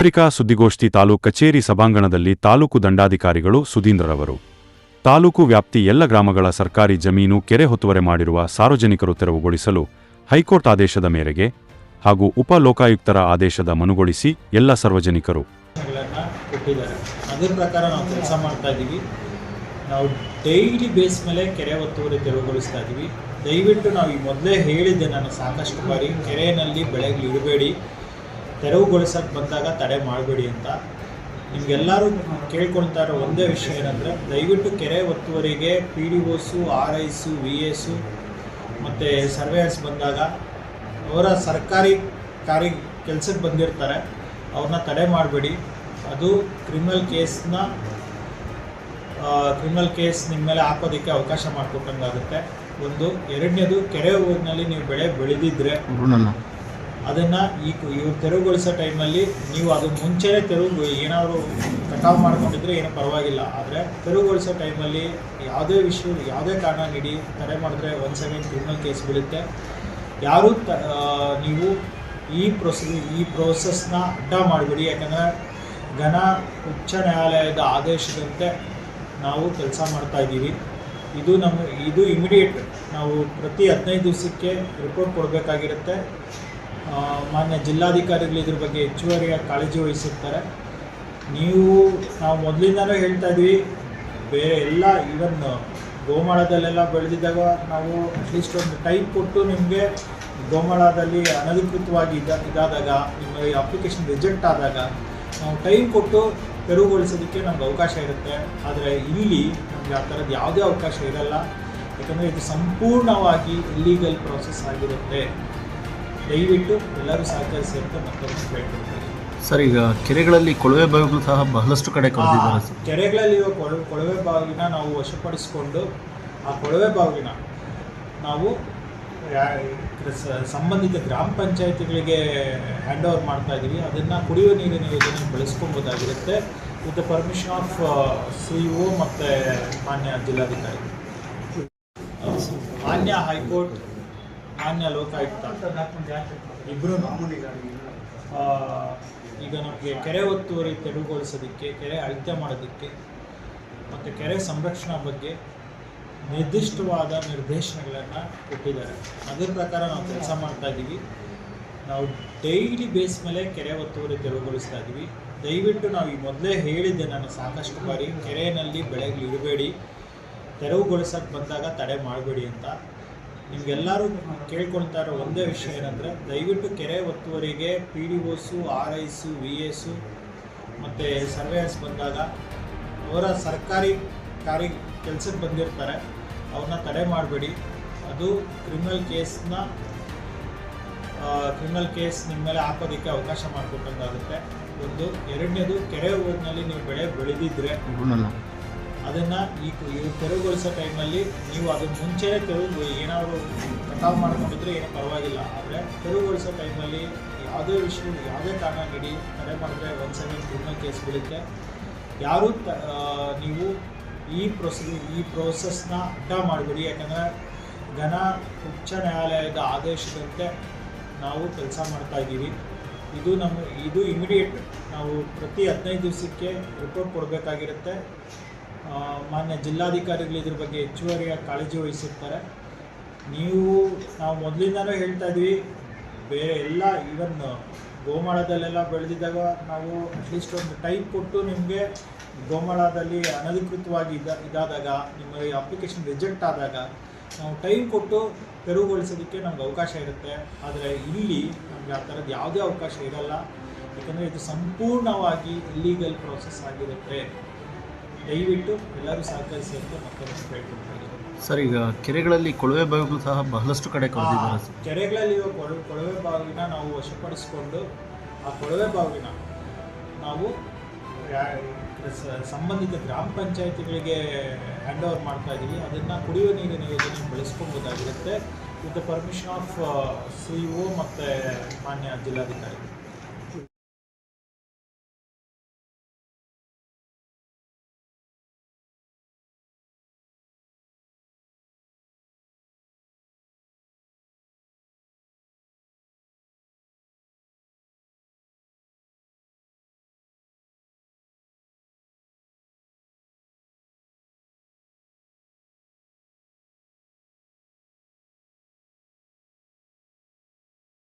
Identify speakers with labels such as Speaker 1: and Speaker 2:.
Speaker 1: ಪತ್ರಿಕಾ ಸುದ್ದಿಗೋಷ್ಠಿ ತಾಲೂಕು ಕಚೇರಿ ಸಭಾಂಗಣದಲ್ಲಿ ತಾಲೂಕು ದಂಡಾಧಿಕಾರಿಗಳು ಸುಧೀಂದ್ರರವರು. ತಾಲೂಕು ವ್ಯಾಪ್ತಿ ಎಲ್ಲ ಗ್ರಾಮಗಳ ಸರ್ಕಾರಿ ಜಮೀನು ಕೆರೆ ಹೊತ್ತುವರೆ ಮಾಡಿರುವ ಸಾರ್ವಜನಿಕರು ತೆರವುಗೊಳಿಸಲು ಹೈಕೋರ್ಟ್ ಆದೇಶದ ಮೇರೆಗೆ ಹಾಗೂ ಉಪ ಲೋಕಾಯುಕ್ತರ ಆದೇಶದ ಮನುಗೊಳಿಸಿ ಎಲ್ಲ ಸಾರ್ವಜನಿಕರು.
Speaker 2: ಕೊಟ್ಟಿದ್ದಾರೆ ಪ್ರಕಾರ ನಾವು ಕೆಲಸ ಮಾಡ್ತಾ ಇದ್ದೀವಿ. ನಾವು ಡೈಲಿ ಬೇಸ್ ಮೇಲೆ ಕೆರೆ ಒತ್ತುವರಿ ತೆರವುಗೊಳಿಸ್ತಾ ಇದ್ದೀವಿ. ದಯವಿಟ್ಟು ನಾವು ಈ ಮೊದಲೇ ಹೇಳಿದ್ದೆ, ನಾನು ಸಾಕಷ್ಟು ಬಾರಿ. ಕೆರೆಯಲ್ಲಿ ಬೆಳೆಗಳು ಇಡಬೇಡಿ ತೆರವುಗೊಳಿಸಕ್ಕೆ ಬಂದಾಗ ತಡೆ ಮಾಡಬೇಡಿ ಅಂತ. ನಿಮಗೆಲ್ಲರೂ ಕೇಳ್ಕೊಳ್ತಾ ಇರೋ ಒಂದೇ ವಿಷಯ ಏನಂದರೆ, ದಯವಿಟ್ಟು ಕೆರೆ ಒತ್ತುವರಿಗೆ P D Os, R Is, V As ಮತ್ತು ಸರ್ವೇಯರ್ಸ್ ಬಂದಾಗ ಅವರ ಸರ್ಕಾರಿ ಕಾರ್ಯ ಕೆಲಸಕ್ಕೆ ಬಂದಿರ್ತಾರೆ, ಅವ್ರನ್ನ ತಡೆ ಮಾಡಬೇಡಿ. ಅದು ಕ್ರಿಮಿನಲ್ ಕೇಸ್ನ ಕ್ರಿಮಿನಲ್ ಕೇಸ್ ನಿಮ್ಮ ಮೇಲೆ ಹಾಕೋದಕ್ಕೆ ಅವಕಾಶ ಮಾಡಿಕೊಟ್ಟಂಗಾಗುತ್ತೆ. ಒಂದು. ಎರಡನೇದು, ಕೆರೆ ಊರಿನಲ್ಲಿ ನೀವು ಬೆಳೆ ಬೆಳೆದಿದ್ರೆ ಅದನ್ನು ಈ ಇವ್ರು ತೆರವುಗೊಳಿಸೋ ಟೈಮಲ್ಲಿ ನೀವು ಅದು ಮುಂಚೆನೇ ತೆರವು, ಏನಾದರೂ ಕಟಾವು ಮಾಡ್ಕೊಂಡಿದ್ರೆ ಏನೂ ಪರವಾಗಿಲ್ಲ. ಆದರೆ ತೆರವುಗೊಳಿಸೋ ಟೈಮಲ್ಲಿ ಯಾವುದೇ ವಿಷಯ, ಯಾವುದೇ ಕಾರಣ ನೀಡಿ ತಡೆ ಮಾಡಿದ್ರೆ ಒಂದು ಸೆವೆನ್ ಕ್ರಿಮಿನಲ್ ಕೇಸ್ ಬೀಳುತ್ತೆ. ಯಾರು ತ ನೀವು ಈ ಪ್ರೊಸೀ, ಈ ಪ್ರೋಸೆಸ್ನ ಅಡ್ಡ ಮಾಡಬೇಡಿ. ಯಾಕಂದರೆ ಘನ ಉಚ್ಚ ನ್ಯಾಯಾಲಯದ ಆದೇಶದಂತೆ ನಾವು ಕೆಲಸ ಮಾಡ್ತಾ ಇದ್ದೀವಿ. ಇದು ನಮ್ಮ ಇದು ಇಮಿಡಿಯೇಟ್ ನಾವು ಪ್ರತಿ ಹದಿನೈದು ದಿವಸಕ್ಕೆ ರಿಪೋರ್ಟ್ ಕೊಡಬೇಕಾಗಿರುತ್ತೆ. ಮಾನ್ಯ ಜಿಲ್ಲಾಧಿಕಾರಿಗಳು ಇದ್ರ ಬಗ್ಗೆ ಹೆಚ್ಚುವರಿಯಾಗಿ ಕಾಳಜಿ ವಹಿಸಿರ್ತಾರೆ ನೀವು ನಾವು ಮೊದಲಿಂದನೂ ಹೇಳ್ತಾ ಇದ್ವಿ ಬೇರೆ ಎಲ್ಲ ಈವನ್ ಗೋಮಾಳದಲ್ಲೆಲ್ಲ ಬೆಳೆದಿದ್ದಾಗ ನಾವು ಅಟ್ಲೀಸ್ಟ್ ಒಂದು ಟೈಪ್ ಕೊಟ್ಟು ನಿಮಗೆ ಗೋಮಾಳದಲ್ಲಿ ಅನಧಿಕೃತವಾಗಿ ಇದ, ಇದಾದಾಗ ನಿಮ್ಮ ಅಪ್ಲಿಕೇಶನ್ ರಿಜೆಕ್ಟ್ ಆದಾಗ ನಾವು ಟೈಮ್ ಕೊಟ್ಟು ತೆರವುಗೊಳಿಸೋದಕ್ಕೆ ನಮ್ಗೆ ಅವಕಾಶ ಇರುತ್ತೆ. ಆದರೆ ಇಲ್ಲಿ ನಮಗೆ ಆ ಥರದ್ದು ಯಾವುದೇ ಅವಕಾಶ ಇರಲ್ಲ. ಯಾಕಂದರೆ ಇದು ಸಂಪೂರ್ಣವಾಗಿ ಇಲ್ಲೀಗಲ್ ಪ್ರೋಸೆಸ್ ಆಗಿರುತ್ತೆ. ದಯವಿಟ್ಟು ಎಲ್ಲರೂ ಸಹಕರಿಸಿ ಅಂತ ಮತ್ತೊಮ್ಮೆ ಕೇಳ್ಕೊಳ್ತೀನಿ
Speaker 3: ಸರ್ ಈಗ ಕೆರೆಗಳಲ್ಲಿ ಕೊಳವೆ ಬಾವಿಗಳು ಸಹ ಬಹಳಷ್ಟು ಕಡೆ ಕೊರೆದಿದ್ದಾರೆ
Speaker 2: ಕೆರೆಗಳಲ್ಲಿ ಕೆರೆಗಳಲ್ಲಿರುವ ಕೊಳ- ಕೊಳವೆ ಬಾವಿನ ನಾವು ವಶಪಡಿಸಿಕೊಂಡು ಆ ಕೊಳವೆ ಬಾವಿನ ನಾವು ಸಂಬಂಧಿತ ಗ್ರಾಮ ಪಂಚಾಯತಿಗಳಿಗೆ ಹ್ಯಾಂಡ್ ಓವರ್ ಮಾಡ್ತಾ ಇದ್ದೀವಿ ಅದನ್ನು ಕುಡಿಯುವ ನೀರಿನ ಯೋಜನೆ ಬಳಸ್ಕೊಬೋದಾಗಿರುತ್ತೆ. With the permission of C O ಮತ್ತು ಮಾನ್ಯ ಜಿಲ್ಲಾಧಿಕಾರಿ. ಮಾನ್ಯ ಹೈಕೋರ್ಟ್ ಮಾನ್ಯ ಲೋಕಾಯುಕ್ತ. ಇಬ್ಬರು ಈಗ ನಮಗೆ ಕೆರೆ ಒತ್ತುವರಿ ತೆರವುಗೊಳಿಸೋದಕ್ಕೆ, ಕೆರೆ ಅಳತೆ ಮಾಡೋದಕ್ಕೆ, ಮತ್ತು ಕೆರೆ ಸಂರಕ್ಷಣಾ ಬಗ್ಗೆ ನಿರ್ದಿಷ್ಟವಾದ ನಿರ್ದೇಶನಗಳನ್ನು ಕೊಟ್ಟಿದ್ದಾರೆ. ಅದರ ಪ್ರಕಾರ ನಾವು ಕೆಲಸ ಮಾಡ್ತಾ ಇದ್ದೀವಿ. ನಾವು ಡೈಲಿ ಬೇಸ್ ಮೇಲೆ ಕೆರೆ ಒತ್ತುವರಿ ತೆರವುಗೊಳಿಸ್ತಾ ಇದ್ದೀವಿ. ದಯವಿಟ್ಟು ನಾವು ಈ ಮೊದಲೇ ಹೇಳಿದ್ದೆ ನಾನು ಸಾಕಷ್ಟು ಬಾರಿ ಕೆರೆಯಲ್ಲಿ ಬೆಳೆಗಳು ಇರಬೇಡಿ, ತೆರವುಗೊಳಿಸೋಕೆ ಬಂದಾಗ ತಡೆ ಮಾಡಬೇಡಿ ಅಂತ. ನಿಮಗೆಲ್ಲರೂ ಕೇಳ್ಕೊಳ್ತಾ ಇರೋ ಒಂದೇ ವಿಷಯ ಏನಂದರೆ, ದಯವಿಟ್ಟು ಕೆರೆ ಒತ್ತುವರಿಗೆ P D Os, R Is, V As ಮತ್ತು ಸರ್ವೇಯರ್ಸ್ ಬಂದಾಗ ಅವರ ಸರ್ಕಾರಿ ಕಾರ್ಯ ಕೆಲಸಕ್ಕೆ ಬಂದಿರ್ತಾರೆ, ಅವ್ರನ್ನ ತಡೆ ಮಾಡಬೇಡಿ. ಅದು ಕ್ರಿಮಿನಲ್ ಕೇಸ್ನ ಕ್ರಿಮಿನಲ್ ಕೇಸ್ ನಿಮ್ಮ ಮೇಲೆ ಹಾಕೋದಕ್ಕೆ ಅವಕಾಶ ಮಾಡಿಕೊಟ್ಟಂಗಾಗುತ್ತೆ. ಒಂದು, ಎರಡನೇದು, ಕೆರೆ ಊರಿನಲ್ಲಿ ನೀವು ಬೆಳೆ ಬೆಳೆದಿದ್ರೆ ಅದನ್ನು ಈ ತೆರವುಗೊಳಿಸೋ ಟೈಮಲ್ಲಿ ನೀವು ಅದನ್ನು ಮುಂಚೆ ತೆರವು ಏನಾದರೂ ಕಟಾವು ಮಾಡ್ಕೊಂಡಿದ್ರೆ ಏನೂ ಪರವಾಗಿಲ್ಲ. ಆದರೆ ತೆರವುಗೊಳಿಸೋ ಟೈಮಲ್ಲಿ ಯಾವುದೇ ವಿಷಯ ಯಾವುದೇ ಕಾರಣ ನೀಡಿ ತಡೆ ಮಾಡಿದ್ರೆ ಒಂದು ಸೆವೆನ್ ಕ್ರಿಮಿನಲ್ ಕೇಸ್ ಬೀಳುತ್ತೆ. ಯಾರೂ ತ ನೀವು ಈ ಪ್ರೊಸೀ ಈ ಪ್ರೋಸೆಸ್ನ ಅಡ್ಡ ಮಾಡಬೇಡಿ. ಯಾಕಂದರೆ ಘನ ಉಚ್ಚ ನ್ಯಾಯಾಲಯದ ಆದೇಶದಂತೆ ನಾವು ಕೆಲಸ ಮಾಡ್ತಾ ಇದ್ದೀವಿ. ಇದು ನಮ್ಮ ಇದು ಇಮಿಡಿಯೇಟ್ ನಾವು ಪ್ರತಿ ಹದಿನೈದು ದಿವಸಕ್ಕೆ ರಿಪೋರ್ಟ್ ಕೊಡಬೇಕಾಗಿರುತ್ತೆ. ಮಾನ್ಯ ಜಿಲ್ಲಾಧಿಕಾರಿಗಳು ಇದ್ರ ಬಗ್ಗೆ ಹೆಚ್ಚುವರಿಯಾಗಿ ಕಾಳಜಿ ವಹಿಸಿರ್ತಾರೆ ನೀವು ನಾವು ಮೊದಲಿಂದನೂ ಹೇಳ್ತಾ ಇದ್ವಿ, ಬೇರೆ ಎಲ್ಲ ಈವನ್ ಗೋಮಾಳದಲ್ಲೆಲ್ಲ ಬೆಳೆದಿದ್ದಾಗ ನಾವು ಅಟ್ಲೀಸ್ಟ್ ಒಂದು ಟೈಪ್ ಕೊಟ್ಟು ನಿಮಗೆ ಗೋಮಾಳದಲ್ಲಿ ಅನಧಿಕೃತವಾಗಿ ಇದ, ಇದಾದಾಗ ನಿಮ್ಮ ಅಪ್ಲಿಕೇಶನ್ ರಿಜೆಕ್ಟ್ ಆದಾಗ ನಾವು ಟೈಮ್ ಕೊಟ್ಟು ತೆರವುಗೊಳಿಸೋದಕ್ಕೆ ನಮ್ಗೆ ಅವಕಾಶ ಇರುತ್ತೆ. ಆದರೆ ಇಲ್ಲಿ ನಮಗೆ ಆ ಥರದ್ದು ಯಾವುದೇ ಅವಕಾಶ ಇರಲ್ಲ. ಯಾಕಂದರೆ ಇದು ಸಂಪೂರ್ಣವಾಗಿ ಇಲ್ಲೀಗಲ್ ಪ್ರೋಸೆಸ್ ಆಗಿರುತ್ತೆ. ದಯವಿಟ್ಟು ಎಲ್ಲರೂ ಸಹಕರಿಸಿ ಅಂತ ಕೇಳ್ಕೊಳ್ತೀನಿ
Speaker 3: ಸರ್ ಈಗ ಕೆರೆಗಳಲ್ಲಿ ಕೊಳವೆ ಬಾವಿಗಳು ಸಹ ಬಹಳಷ್ಟು ಕಡೆ ಕಳೆದಿದ್ದಾರೆ
Speaker 2: ಕೆರೆಗಳಲ್ಲಿ ಕೊಳ ಕೊಳವೆ ಬಾವಿನ ನಾವು ವಶಪಡಿಸಿಕೊಂಡು ಆ ಕೊಳವೆ ಬಾವಿನ ನಾವು ಸಂಬಂಧಿತ ಗ್ರಾಮ ಪಂಚಾಯತಿಗಳಿಗೆ ಹ್ಯಾಂಡ್ ಓವರ್ ಮಾಡ್ತಾ ಇದ್ದೀವಿ ಅದನ್ನು ಕುಡಿಯುವ ನೀರಿನ ಯೋಜನೆ ಬಳಸ್ಕೊಬೋದಾಗಿರುತ್ತೆ with the permission of C O ಮತ್ತು ಮಾನ್ಯ ಜಿಲ್ಲಾಧಿಕಾರಿ.